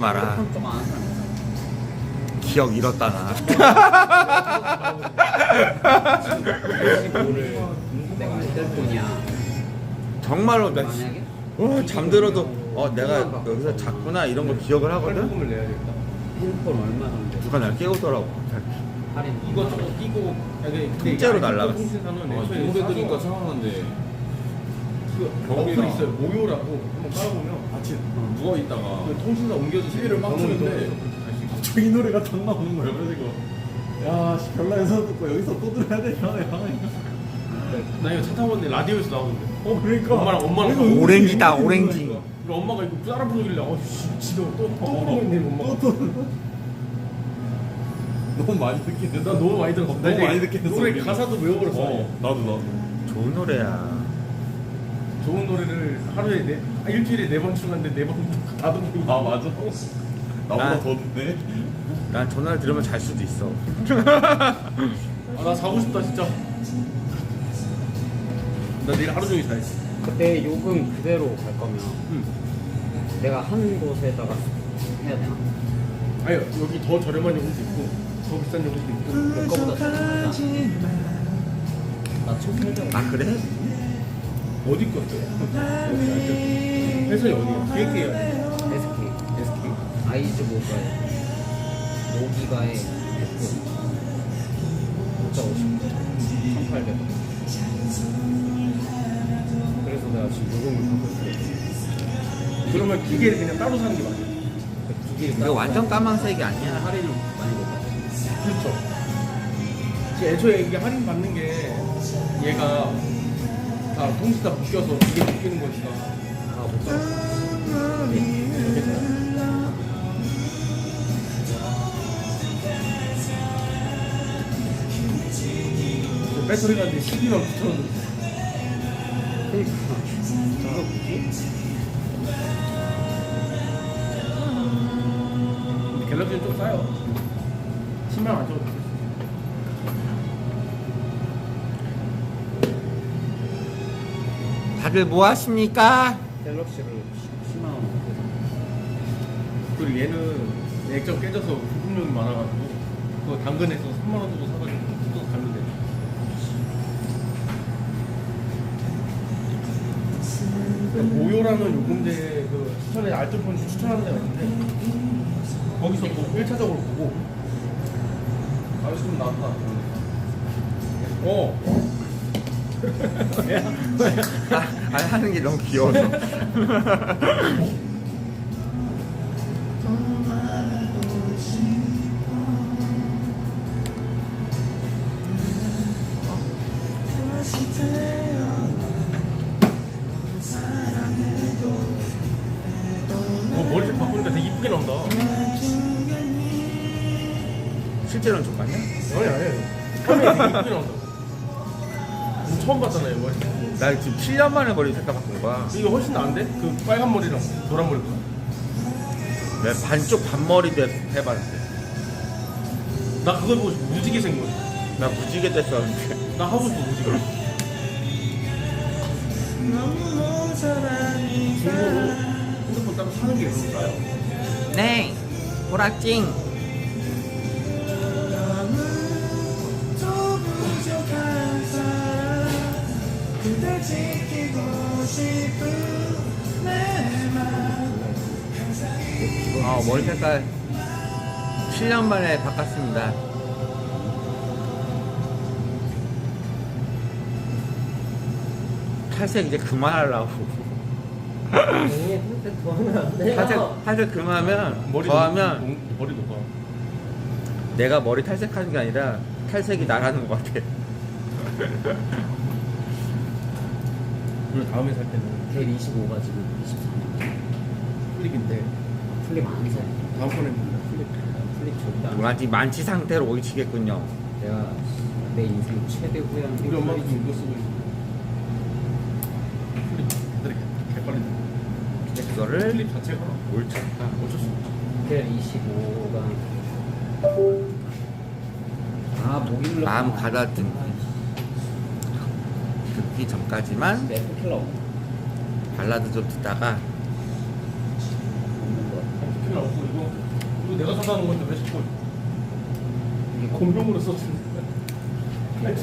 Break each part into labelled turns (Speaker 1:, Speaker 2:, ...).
Speaker 1: 마라. 기억 잃었다 나.
Speaker 2: 내가 뿐이야
Speaker 1: 정말로 나 씨,
Speaker 2: 만약에
Speaker 1: 어, 잠들어도 어 내가 여기서 잤구나 이런 걸 기억을 하거든.
Speaker 3: 현금을 내야겠다.
Speaker 2: 핸드폰 얼마 하는데
Speaker 1: 누가 날 깨우더라고.
Speaker 2: 할인
Speaker 3: 이거 저거 끼고
Speaker 1: 통째로 날라갔어.
Speaker 3: 통신사는
Speaker 4: 아,
Speaker 3: 애초에
Speaker 4: 동대들이니까
Speaker 3: 싸서
Speaker 4: 생각나는데
Speaker 3: 그 어플 있어요. 모요라고 한번 깔아보면 아침
Speaker 4: 누워 있다가
Speaker 3: 그 통신사 옮겨서
Speaker 4: TV를 막 트는데
Speaker 3: 갑자기 이 노래가 딱 나오는 거예요. 그래서 야, 씨, 별나에서 듣고 여기서 또 들어야 되나? 나 이거 차 타고 왔는데 라디오에서 나오는데. 어, 그러니까. 엄마랑 엄마랑
Speaker 1: 오렌지다 오렌지.
Speaker 3: 그리고 엄마가 이거 따라 부르길래 어, 씨, 지도 또, 또 부르고 있네, 엄마가. 또, 또.
Speaker 4: 너무 많이 듣긴
Speaker 3: 나 너무 많이 들었어.
Speaker 4: 너무 많이 듣긴 했어,
Speaker 3: 노래. 가사도 외워버렸어.
Speaker 4: 어, 나도 나도.
Speaker 1: 좋은 노래야.
Speaker 3: 좋은 노래를 하루에 네, 아, 일주일에 네번 추는데 네번 가동
Speaker 4: 아 맞아. 나보다
Speaker 1: 아.
Speaker 4: 더 듣네.
Speaker 1: 난 전화를 들으면 잘 수도 있어.
Speaker 3: 아, 나 자고 싶다 진짜. 나 내일 하루 종일 자야지.
Speaker 2: 그때 요금 그대로 갈 거면 내가 한 곳에다가 해야 되나?
Speaker 3: 아니 여기 더 저렴한 요금도 있고 더 비싼 요금도 있고.
Speaker 2: 내 거보다 저렴하지 않아? 나 1,800원
Speaker 1: 아 그래?
Speaker 3: 어디 껐어요? 회사이 어디야? KK야.
Speaker 2: SK
Speaker 3: SK.
Speaker 2: 아이즈 모바일 모기가에 100분 문자 50분 1,800원 그래서 내가 지금 요금을 받고 있어
Speaker 3: 그러면 기계를 그냥 따로 사는 게 맞아요.
Speaker 1: 이거 완전 까만색이 아니야.
Speaker 2: 할인을 많이 못 받아
Speaker 3: 그렇죠. 지금 애초에 이게 할인 받는 게 얘가 다 통신사 묶여서 이게 묶이는 거니까.
Speaker 2: 아못 받아
Speaker 3: 배터리가 이제 12만 9천 원.
Speaker 2: 그니까 저거 뭐지?
Speaker 3: 갤럭시는 좀 싸요. 10만 원 정도.
Speaker 1: 다들 뭐 하십니까?
Speaker 2: 갤럭시를 10만 원
Speaker 3: 그리고 얘는 액정 깨져서 부품용이 많아가지고 그거 당근에서 3만 원 주고 사가지고 또 가면 돼. 그러니까 모요라는 요금제 그 추천에 알뜰폰 추천하는 데가 있는데 거기서 뭐 1차적으로 보고 아 지금 나왔다. 어.
Speaker 1: 아, 하는 게 너무 귀여워서.
Speaker 3: 어, 머리색 바꾸니까 되게 이쁘게 나온다.
Speaker 1: 실제로는 족같냐?
Speaker 3: 아니 아니. 화면이 되게 이쁘게 나온다. 처음 봤잖아요 머리.
Speaker 1: 나 지금 7년 만에 머리 색깔 바꾼 거야.
Speaker 3: 이거 훨씬 나은데? 그 빨간 머리랑 노란 머리보다.
Speaker 1: 내 반쪽 반머리도 해봤는데.
Speaker 3: 나 그걸 보고 무지개 생긴 거야.
Speaker 1: 나 무지개 됐었는데.
Speaker 3: 나 하고 싶어 무지개. 중고로 핸드폰 따로 사는 게 싸요.
Speaker 1: 네. 보라찡. 어, 머리 색깔 7년 만에 바꿨습니다. 탈색 이제 그만하려고.
Speaker 2: 네, 더 하면 안 돼요
Speaker 1: 탈색, 탈색 그만하면,
Speaker 3: 머리
Speaker 1: 더하면
Speaker 3: 녹- 머리 녹아.
Speaker 1: 내가 머리 탈색하는 게 아니라 탈색이 나가는 것 같아.
Speaker 3: 그리고 다음에 살 때는
Speaker 2: 델 25가 지금 24만
Speaker 3: 플립인데
Speaker 2: 플립 안 사.
Speaker 3: 다음번에는 플립.
Speaker 2: 플립 절대 안 사.
Speaker 1: 아직 만취 상태로 오이치겠군요.
Speaker 2: 내가 내 인생 최대 후회한 게
Speaker 3: 우리 엄마도
Speaker 2: 플립.
Speaker 3: 지금 이거 쓰고 있어. 플립. 애들이 개빨리.
Speaker 1: 근데 그거를
Speaker 3: 플립 자체가
Speaker 1: 옳죠.
Speaker 3: 어쩔 수 없어.
Speaker 2: 델 25가 아 목이
Speaker 1: 마음 가다듬 기. 듣기 전까지만
Speaker 2: 내 킬러
Speaker 1: 발라드 좀 듣다가
Speaker 2: 같아.
Speaker 3: 없고 이거 이거 내가 사다 놓은 건데 왜 자꾸 이게 공용으로 썼는데 알지?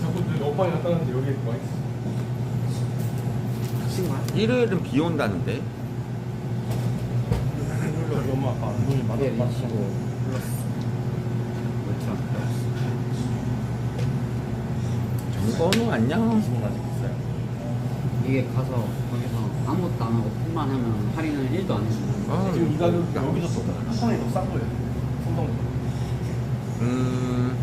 Speaker 3: 자꾸 내 갖다 놨는데 여기 와 있어
Speaker 1: 일요일은 비 온다는데.
Speaker 3: 우리 엄마 아빠 안 돈이 많아
Speaker 2: 미치고
Speaker 1: 정건우 안녕.
Speaker 4: 지금 아직 있어요.
Speaker 2: 이게 가서 거기서 아무것도 안 하고 폰만 하면 할인을 1도 안 해주는
Speaker 1: 아,
Speaker 3: 지금 이 가격 여기서 한 번에 더싼 거예요 삼성보다
Speaker 1: 음.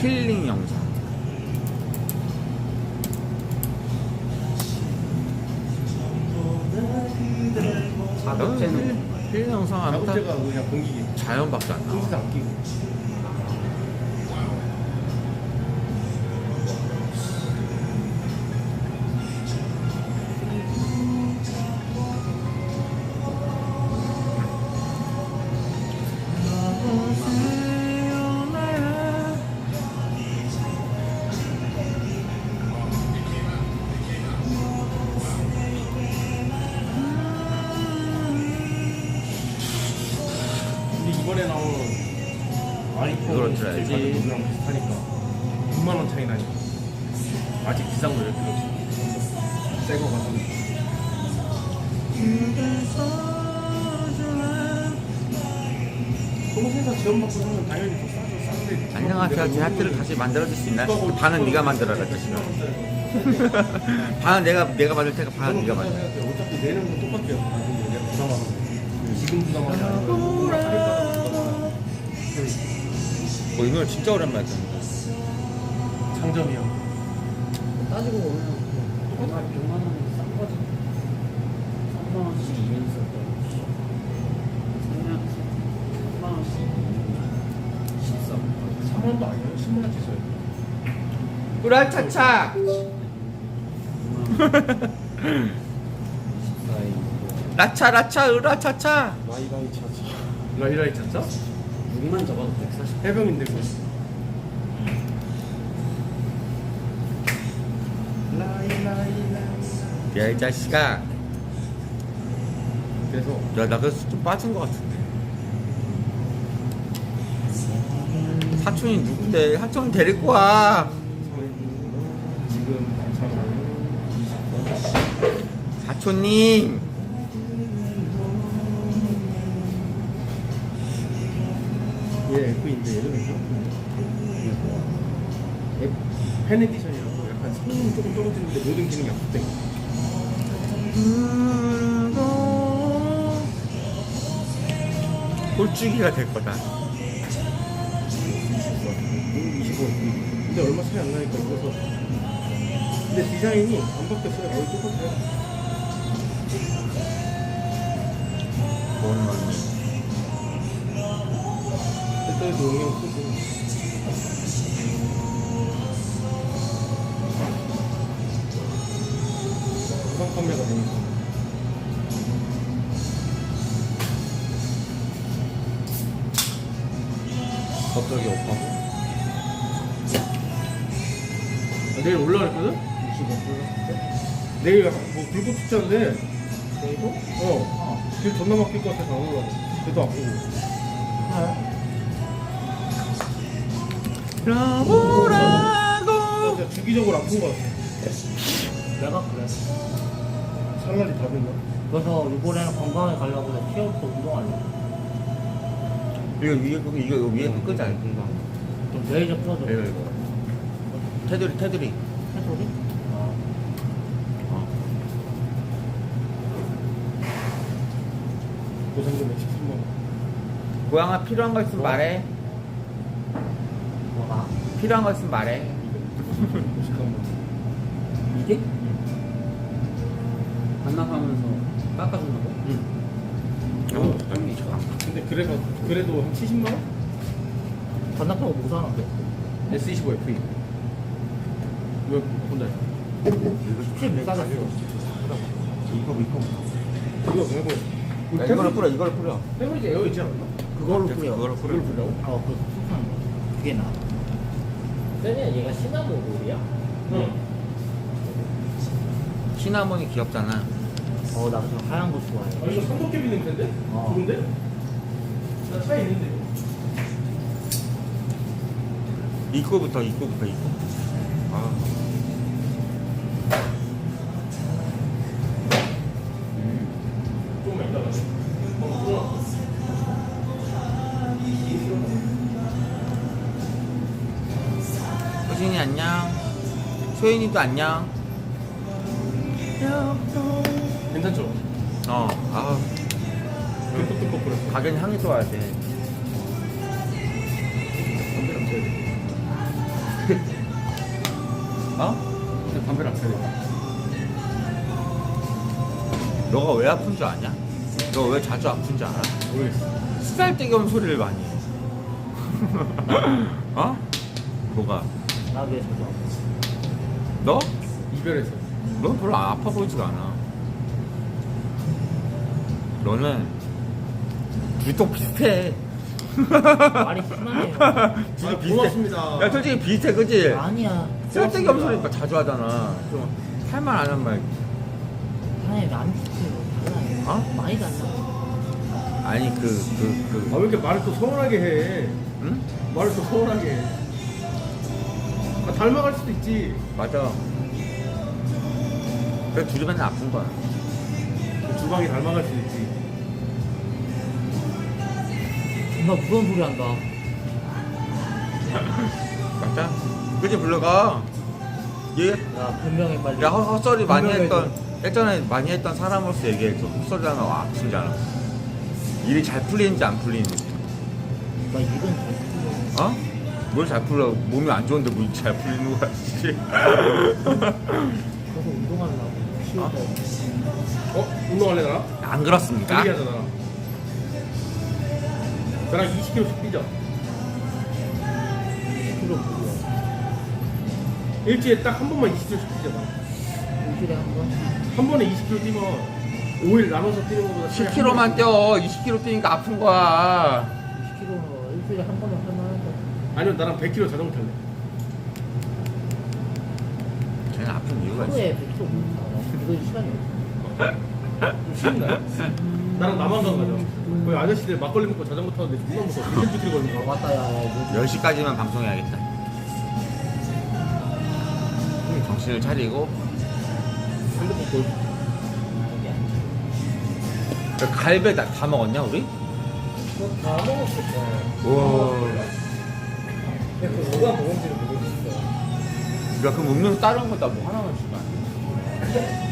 Speaker 1: 힐링 영 자연밖에 안 나와. 제 하트를 다시 만들어줄 수 있나요? 반은 네가 만들어라. 대신에. 반은 내가 내가 만들 테니까 반은 네가 만들어.
Speaker 3: 어차피 내는 건 똑같아요 나중에 내가 부담하는 거 지금 부담하지 않으면 누구나 할인받아서 부담하는
Speaker 1: 뭐이 노래 진짜 오랜만에 듣는다.
Speaker 3: 장점이야
Speaker 2: 따지고 보면 정말 100만 원이 싼 거지 3만 원씩 2년 썼던 3년 3만 원씩 13
Speaker 3: 3만원도 아니에요 10만원치 써요
Speaker 1: 으라차차.
Speaker 2: 14에
Speaker 1: 라차 라차 으라차차.
Speaker 3: 라이라이 차차 라이라이 차차?
Speaker 2: 6만 잡아도 140
Speaker 3: 해병인데 그거
Speaker 1: 야 이 자식아.
Speaker 3: 그래서
Speaker 1: 야나 그래서 좀 빠진 것 같은데. 사촌이 누군데? 사촌 데리고 와. 사촌님.
Speaker 3: 얘 F인데 얘는 F 팬 에디션이라고 약간 성능이 조금 떨어지는데 모든 기능이 압도돼
Speaker 1: 꼴뚜기가 될 거다.
Speaker 3: 25 근데 얼마 차이 안 나니까 그래서. 근데 디자인이 안 바뀌었어요. 거의 똑같아요.
Speaker 1: 뭔 말이야?
Speaker 3: 배터리도 용량 크고. 구상 판매가 되니까
Speaker 1: 갑자기 오빠고?
Speaker 3: 내일 올라갈거든? 내일 뭐 불꽃 축제인데
Speaker 2: 내일도?
Speaker 3: 어. 길 존나 막힐 것 같아서 안 올라가. 그래도 안 보고.
Speaker 1: 라보라고.
Speaker 3: 진짜 주기적으로 아픈 것 같아.
Speaker 5: 내가 그래.
Speaker 3: 살날이 다 됐나?
Speaker 5: 그래서 이번에는 건강에 가려고 해서 티어부터 운동하려고.
Speaker 1: 이거 위에 거 이거 위에 거 끄자.
Speaker 5: 좀 레이저 펴줘.
Speaker 1: 이거 이거. 테두리 테두리.
Speaker 5: 해소리? 어.
Speaker 3: 고상금 13만 원.
Speaker 1: 고양아 필요한 거 있으면 말해.
Speaker 5: 뭐가?
Speaker 1: 필요한 거 있으면 말해.
Speaker 3: 53만 원.
Speaker 5: 이게?
Speaker 2: 반납하면서 깎아준다고?
Speaker 1: 어,
Speaker 2: 형이 좋아
Speaker 3: 근데 그래가 그래도 한 70만 원?
Speaker 5: 반납하고 뭐 사는데?
Speaker 3: S25FE. 이 거 혼자.
Speaker 5: 칩 싸졌어.
Speaker 1: 이거 이거.
Speaker 3: 이거 말고.
Speaker 1: 야, 이거를 뿌려 이거를 뿌려.
Speaker 3: 페브리즈 에어 있지 않나?
Speaker 5: 그걸로 뿌려.
Speaker 1: 그거를 뿌려.
Speaker 3: 그걸 뿌려고?
Speaker 5: 어, 그 속상 거. 그게 나. 세니야 얘가 시나몬 롤이야?
Speaker 3: 응.
Speaker 1: 시나몬이 귀엽잖아.
Speaker 5: 어, 나 그냥 하얀 거 좋아해.
Speaker 3: 아, 이거 삼도깨비 냄새인데?
Speaker 5: 어.
Speaker 3: 좋은데? 나 차에 있는데 이거.
Speaker 1: 입구부터 입구부터 입구. 효진이 안녕. 소연이도 안녕.
Speaker 3: 괜찮죠?
Speaker 1: 어. 아
Speaker 3: 뚝뚝뚝.
Speaker 1: 가게는 향이 좋아야 돼.
Speaker 3: 담배랑 펴야 돼.
Speaker 1: 어?
Speaker 3: 근데 담배랑 펴야 돼.
Speaker 1: 너가 왜 아픈 줄 아냐? 너왜 자주 아픈 줄 알아?
Speaker 3: 모르겠어.
Speaker 1: 쓰잘데기 없는 소리를 많이 해. 어? 뭐가?
Speaker 5: 나왜 저거?
Speaker 1: 너?
Speaker 3: 이별해서.
Speaker 1: 넌 별로 안 아파 보이지가 않아. 너는 둘이 또 비슷해.
Speaker 5: 말이 심하네요.
Speaker 1: 둘이
Speaker 3: 아, 고맙습니다.
Speaker 1: 야, 솔직히 비슷해, 그지?
Speaker 5: 아니야.
Speaker 1: 쓸데기 없는 소리니까 자주 하잖아. 좀 할말 안 한 말.
Speaker 5: 아니, 안 비슷해요. 달라요.
Speaker 1: 어?
Speaker 5: 많이 달라.
Speaker 1: 아니, 그, 그, 그.
Speaker 3: 아, 왜 이렇게 말을 또 서운하게 해?
Speaker 1: 응?
Speaker 3: 말을 또 서운하게 해. 아, 닮아갈 수도 있지.
Speaker 1: 맞아. 그래, 둘이 맨날 아픈 거야.
Speaker 3: 주방이 닮아갈 수도 있지.
Speaker 5: 정말 무서운 소리 한다.
Speaker 1: 맞아? 그지, 불러가. 얘,
Speaker 5: 야, 변명해 빨리.
Speaker 1: 야, 헛- 헛소리 많이 했던, 예전에 많이 했던 사람으로서 얘기해줘. 헛소리 하면 와, 아픈지. 일이 잘 풀리는지 안 풀리는지.
Speaker 5: 나 이건 잘.
Speaker 1: 어? 뭘 잘 풀려? 몸이 안 좋은데 뭘 잘 풀리는 거야, 씨.
Speaker 5: 그래서 운동하려고. 키우고.
Speaker 3: 어? 운동할래, 나랑?
Speaker 1: 안 그렇습니까?
Speaker 3: 달리기 하자, 나랑. 나랑 20km씩 뛰자.
Speaker 5: 10kg 무려.
Speaker 3: 일주일에 딱 한 번만 20km씩 뛰자. 나.
Speaker 5: 일주일에 한 번?
Speaker 3: 한 번에 20km 뛰면 5일 나눠서 뛰는 것보다 차라리
Speaker 1: 10km만
Speaker 3: 한 번에
Speaker 1: 뛰어. 20km 뛰니까 아픈 거야.
Speaker 5: 20kg 일주일에 한 번은 할만한데.
Speaker 3: 아니면 나랑 100km 자전거 탈래.
Speaker 1: 쟤는 아픈 이유가 있어.
Speaker 5: 하루에 100kg 못 타. 이거 시간이 없어.
Speaker 3: 쉬운가요? 나랑 남한강 가자. 거기 아저씨들 막걸리 먹고 자전거 타는데 존나 무서워. 1km 걸리는
Speaker 5: 아,
Speaker 3: 거.
Speaker 5: 맞다, 야, 야. 이거
Speaker 1: 10시까지만 방송해야겠다. 정신을 차리고.
Speaker 3: 핸드폰.
Speaker 1: 그 갈배 다, 다 먹었냐, 우리?
Speaker 5: 다 먹었을 거야.
Speaker 1: 우와.
Speaker 5: 근데 그 누가 먹은지를 모르겠어.
Speaker 1: 야, 그럼 음료수 다른 거 다 뭐 하나만 주면 안 돼?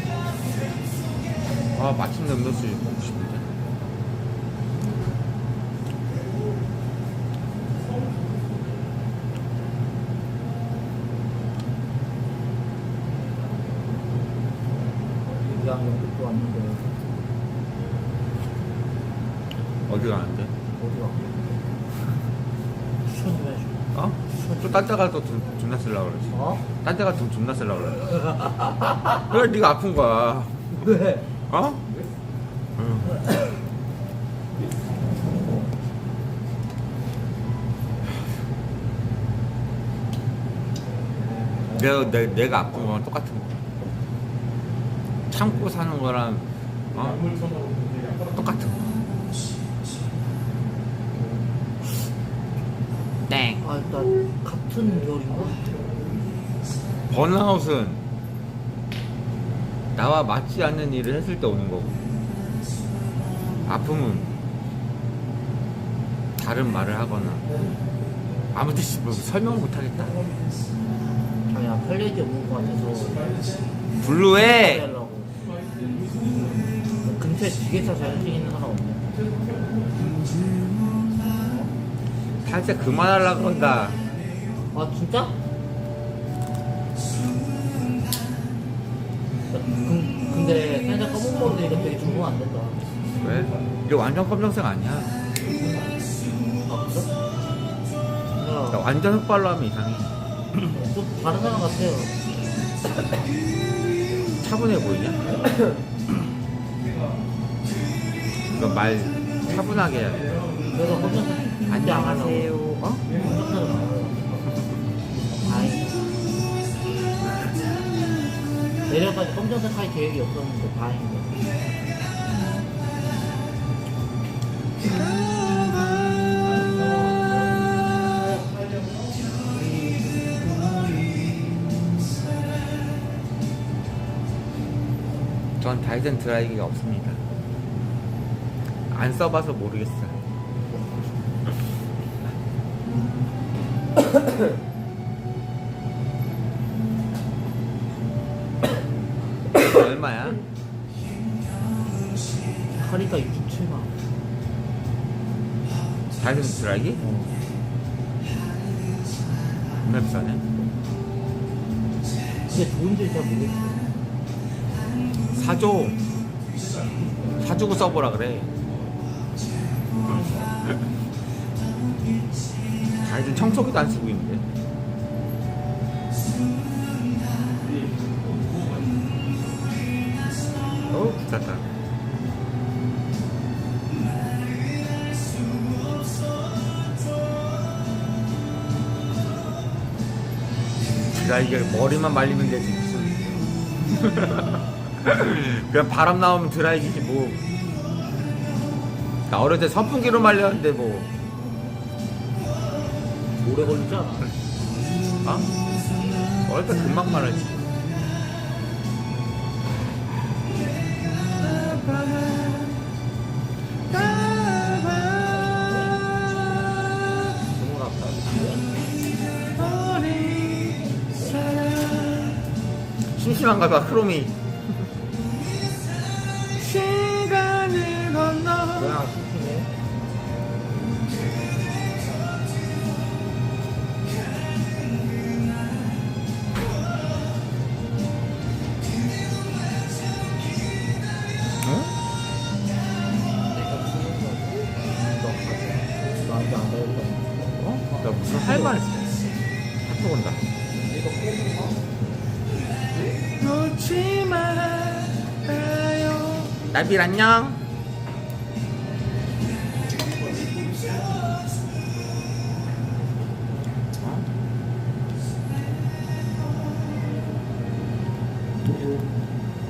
Speaker 1: 아, 맛있는 음료수 먹고 싶은데.
Speaker 5: 왔는데
Speaker 1: 어디 가는데?
Speaker 5: 어디 가? 추천 좀 해줘.
Speaker 1: 어? 또 딴데 가서 또 돈, 존나 쓰려고 그러지.
Speaker 5: 어?
Speaker 1: 딴데 가서 돈 존나 쓰려고 그래. 그래, 네가 아픈 거야.
Speaker 5: 왜?
Speaker 1: 어? 응. 내가, 내, 내가 아픈 거랑 똑같은 거. 참고 사는 거랑, 어? 똑같은 거. 땡.
Speaker 5: 아, 일단 같은 결인가?
Speaker 1: 번아웃은 나와 맞지 않는 일을 했을 때 오는 거고 아픔은 다른 말을 하거나 아무 뜻이 뭐 설명을 못 하겠다
Speaker 5: 아니야, 팔레이지 없는 거 같아서.
Speaker 1: 블루에
Speaker 5: 하려고. 근처에 지게차 자격증 있는 사람 없냐?
Speaker 1: 살짝 그만하려고 그런다
Speaker 5: 아, 진짜? 근, 근데 살짝 검은 머리 되니까 되게 적응 안 된다.
Speaker 1: 왜? 이게 완전 검정색 아니야
Speaker 5: 아, 그래?
Speaker 1: 나
Speaker 5: 야,
Speaker 1: 완전 흑발로 하면 이상해
Speaker 5: 좀 다른 사람 같아요.
Speaker 1: 차분해 보이냐? 그러니까 말 차분하게 해야 돼
Speaker 5: 그래서 검정색
Speaker 1: 안녕하세요. 어?
Speaker 5: 내려까지 검정색 할 계획이 없었는데 다행이다.
Speaker 1: 전 다이슨 드라이기가 없습니다. 안 써봐서 모르겠어요. 얼마야?
Speaker 5: 하니까 67만.
Speaker 1: 다이슨 드라이기? 얼마 비싸네?
Speaker 5: 근데 좋은지 잘 모르겠어.
Speaker 1: 사줘. 사주고 써보라 그래. 다이슨 청소기도 안 쓰고 있는 드라이기가 머리만 말리면 되지 무슨 그냥 바람 나오면 드라이기지 뭐. 나 어릴 때 선풍기로 말렸는데 뭐.
Speaker 5: 오래 걸리지 않아?
Speaker 1: 아? 어릴 때 금방 말하지. 심심한가 봐, 크롬이. 나빌 안녕.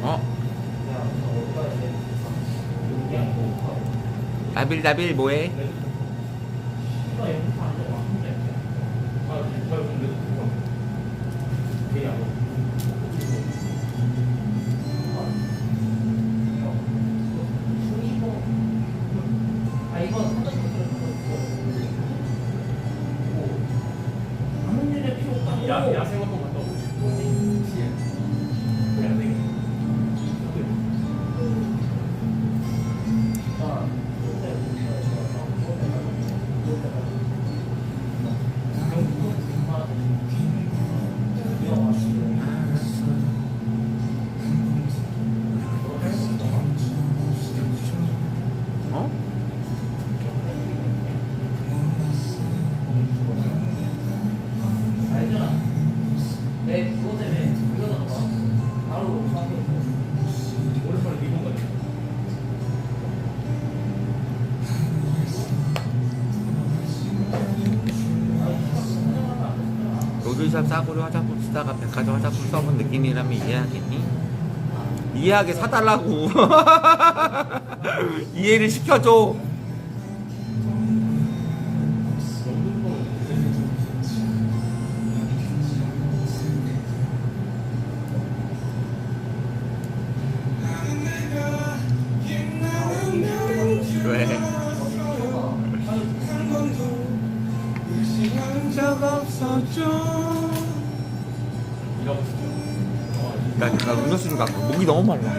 Speaker 1: 어? 나빌 나빌 뭐해? 싸구려 화장품 쓰다가 백화점 화장품 써본 느낌이라면 이해하겠니? 이해하게 사달라고 이해를 시켜줘 왜? 적 없었죠. 나, 나 음료수 좀 갖고 목이 너무 말라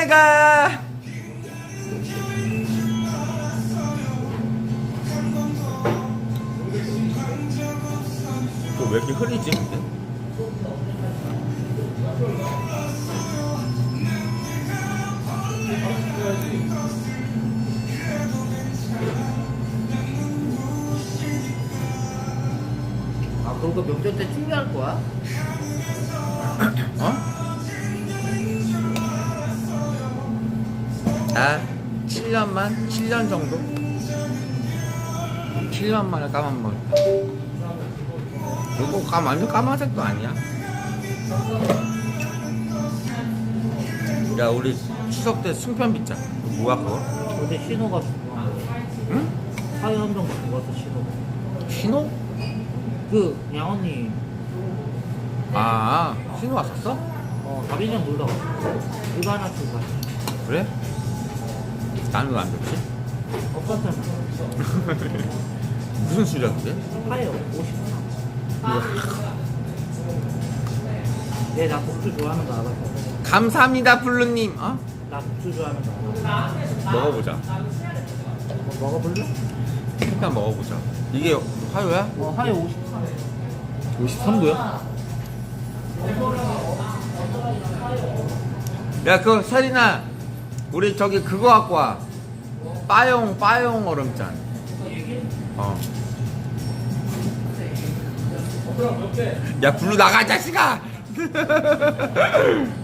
Speaker 1: 내가 왜 이렇게 흐리지? 나 7년만? 7년 정도? 7년 만에 까만 머리 이거 까 완전 까만색도 아니야 야 우리 추석 때 승편 빗자 뭐야 그거?
Speaker 5: 어제 신호가 죽어.
Speaker 1: 응?
Speaker 5: 사회 한명 죽었어 신호.
Speaker 1: 신호?
Speaker 5: 그 양언니
Speaker 1: 아 신호 왔었어?
Speaker 5: 어 다빈이랑 놀다 갔어. 이거 하나 주고 갔어.
Speaker 1: 그래? 나는 왜안 줬지?
Speaker 5: 엇갔잖아.
Speaker 1: 무슨 수리야 그게?
Speaker 5: 파예요 50. 얘나 국주 좋아하는 거 알아?
Speaker 1: 감사합니다 블루님 어?
Speaker 5: 나 국주 좋아하는 거 알아?
Speaker 1: 먹어보자
Speaker 5: 뭐 먹어볼래?
Speaker 1: 일단 먹어보자 이게 화요야?
Speaker 5: 어 하얘 53.
Speaker 1: 53도야? 야, 그, 세리나, 우리 저기 그거 갖고 와. 빠용, 빠용 얼음잔. 어. 야, 불로 나가, 자식아!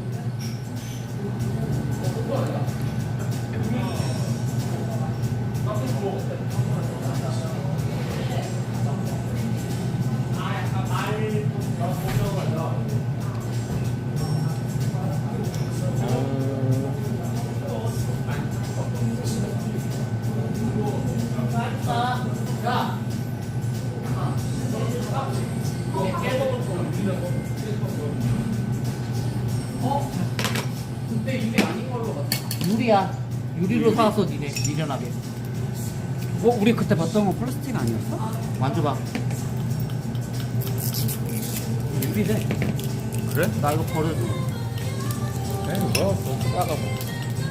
Speaker 5: 유리야. 유리로 사왔어 니네 미련하게.
Speaker 2: 어 우리 그때 봤던 거 플라스틱 아니었어?
Speaker 5: 만져봐.
Speaker 2: 유리래
Speaker 1: 그래?
Speaker 5: 나 이거 버려줘.
Speaker 1: 에이, 뭐야, 까가고.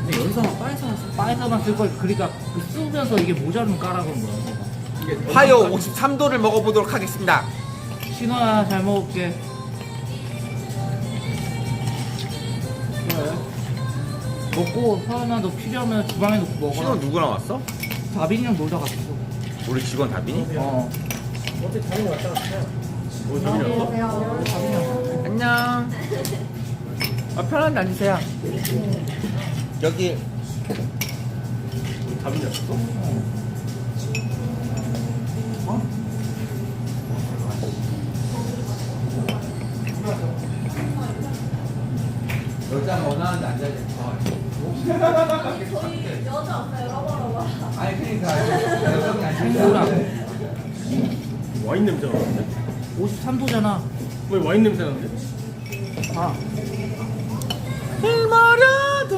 Speaker 2: 근데 여기서만 빠에서만 써
Speaker 5: 바에서만 쓸걸 그러니까 그 쓰면서 이게 모자르면 까라 그런 거야.
Speaker 1: 화요 53도를 먹어보도록 하겠습니다.
Speaker 5: 신호야 잘 먹을게. 먹고 서연아 너 필요하면 주방에 놓고 먹어.
Speaker 1: 신호 누구랑 왔어?
Speaker 5: 다빈이랑 놀다 갔어.
Speaker 1: 우리 직원 다빈이?
Speaker 5: 어.
Speaker 1: 안녕. 아, 편한데 앉으세요. 여기
Speaker 3: 답이 없어?
Speaker 1: 여자 원하는데 앉아야 돼.
Speaker 6: 저희 여자 없나요? 러버러버.
Speaker 1: 아니 그러니까 여성이 앉아.
Speaker 5: 친구랑
Speaker 3: 와인 냄새 나는데?
Speaker 5: 53도잖아.
Speaker 3: 왜 와인 냄새 나는데?
Speaker 5: 아.
Speaker 1: 일마라도.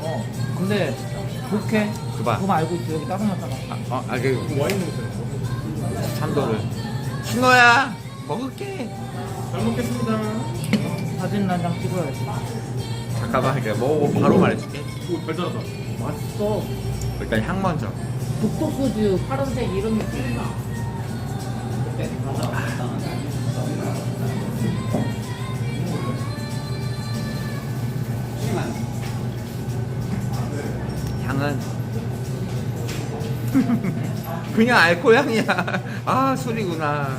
Speaker 5: 어. 근데 독해.
Speaker 1: 그봐.
Speaker 5: 그거 알고 있어. 여기 따뜻하잖아.
Speaker 1: 어, 아, 그
Speaker 3: 와인 냄새 나.
Speaker 1: 참도를. 신호야, 먹을게.
Speaker 3: 잘 먹겠습니다.
Speaker 5: 사진 한 장 찍어야지.
Speaker 1: 잠깐만, 그냥 먹어보고 바로 말해줄게.
Speaker 3: 오, 잘 자랐다.
Speaker 5: 맛있어.
Speaker 1: 일단 향 먼저.
Speaker 5: 독도 소주 파란색 이름이 띄나.
Speaker 1: 향은 그냥 알코올 향이야. 아 술이구나.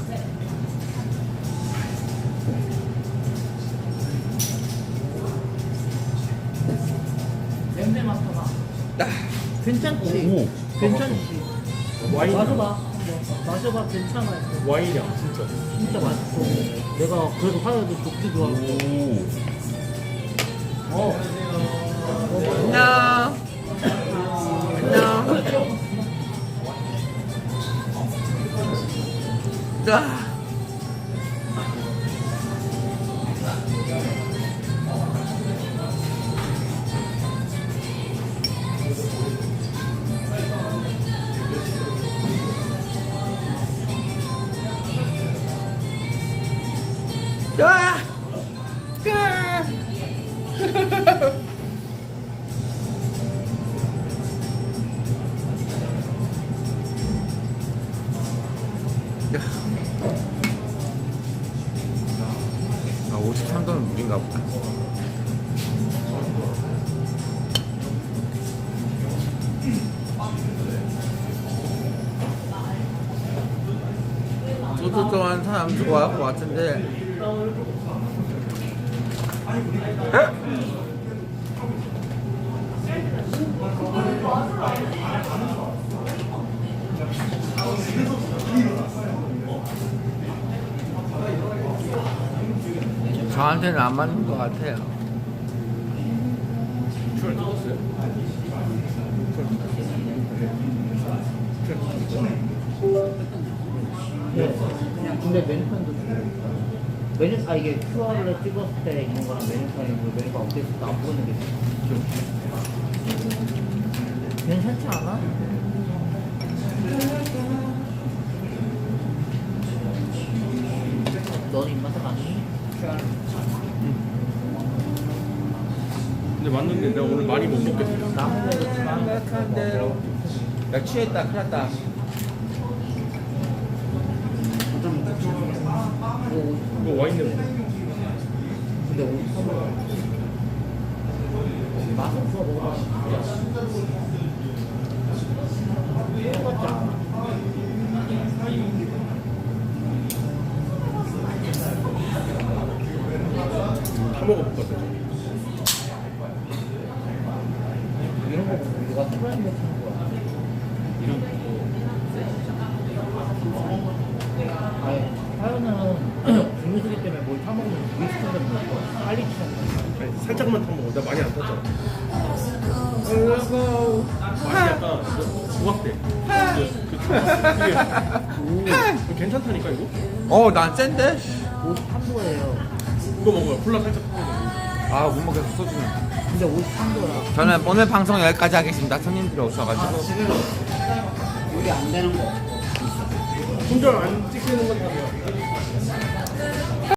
Speaker 5: 괜찮지? 괜찮지?
Speaker 3: 와인.
Speaker 5: 마셔봐. 마셔봐. 괜찮아.
Speaker 3: 와인이야, 진짜.
Speaker 5: 진짜 맛있어. 내가 그래도 화요도 독주 좋아하고. 어.
Speaker 1: 안녕. 안녕. 아. 아! 아! 저한테는 안 맞는 것 같아요.
Speaker 5: 네. 근데 메뉴판도 메뉴 아 이게 QR을 찍었을 때 있는 거랑 메뉴판이 뭐 메뉴가 업데이트 안 보는 게 괜찮지 않아? 넌 입맛에 맞니?
Speaker 3: 근데 맞는데 내가 오늘 많이 못 먹겠어.
Speaker 5: 먹었지만
Speaker 1: 생각한 대로 나 취했다 큰일 났다
Speaker 5: 뭐
Speaker 3: 이거 와인 냄새.
Speaker 5: 근데 오늘 선물 맛은 없어 먹어봐 똑같지 않아
Speaker 3: 같아.
Speaker 5: 이런 거 누가 프라임 못하는 거야
Speaker 3: 이런 거.
Speaker 5: 아니 하연은 중류수기 때문에 뭘 타먹으면 위스턴 같은 거 빨리 취하는 거야
Speaker 3: 아니, 살짝만 타 먹어. 나 많이 안 탔잖아. 맛이 약간 때. 그, 그 중학 때. 그게 괜찮다니까 이거?
Speaker 1: 어 난 센데?
Speaker 5: 53도예요
Speaker 3: 이거 먹어요. 콜라 살짝 타먹어.
Speaker 1: 아 못 먹겠어 소주는
Speaker 5: 근데 53도야
Speaker 1: 저는 오늘 방송 여기까지 하겠습니다 손님들이 오셔가지고
Speaker 2: 우리 안 되는 거.
Speaker 3: 혼자 안 찍히는 건다 돼요.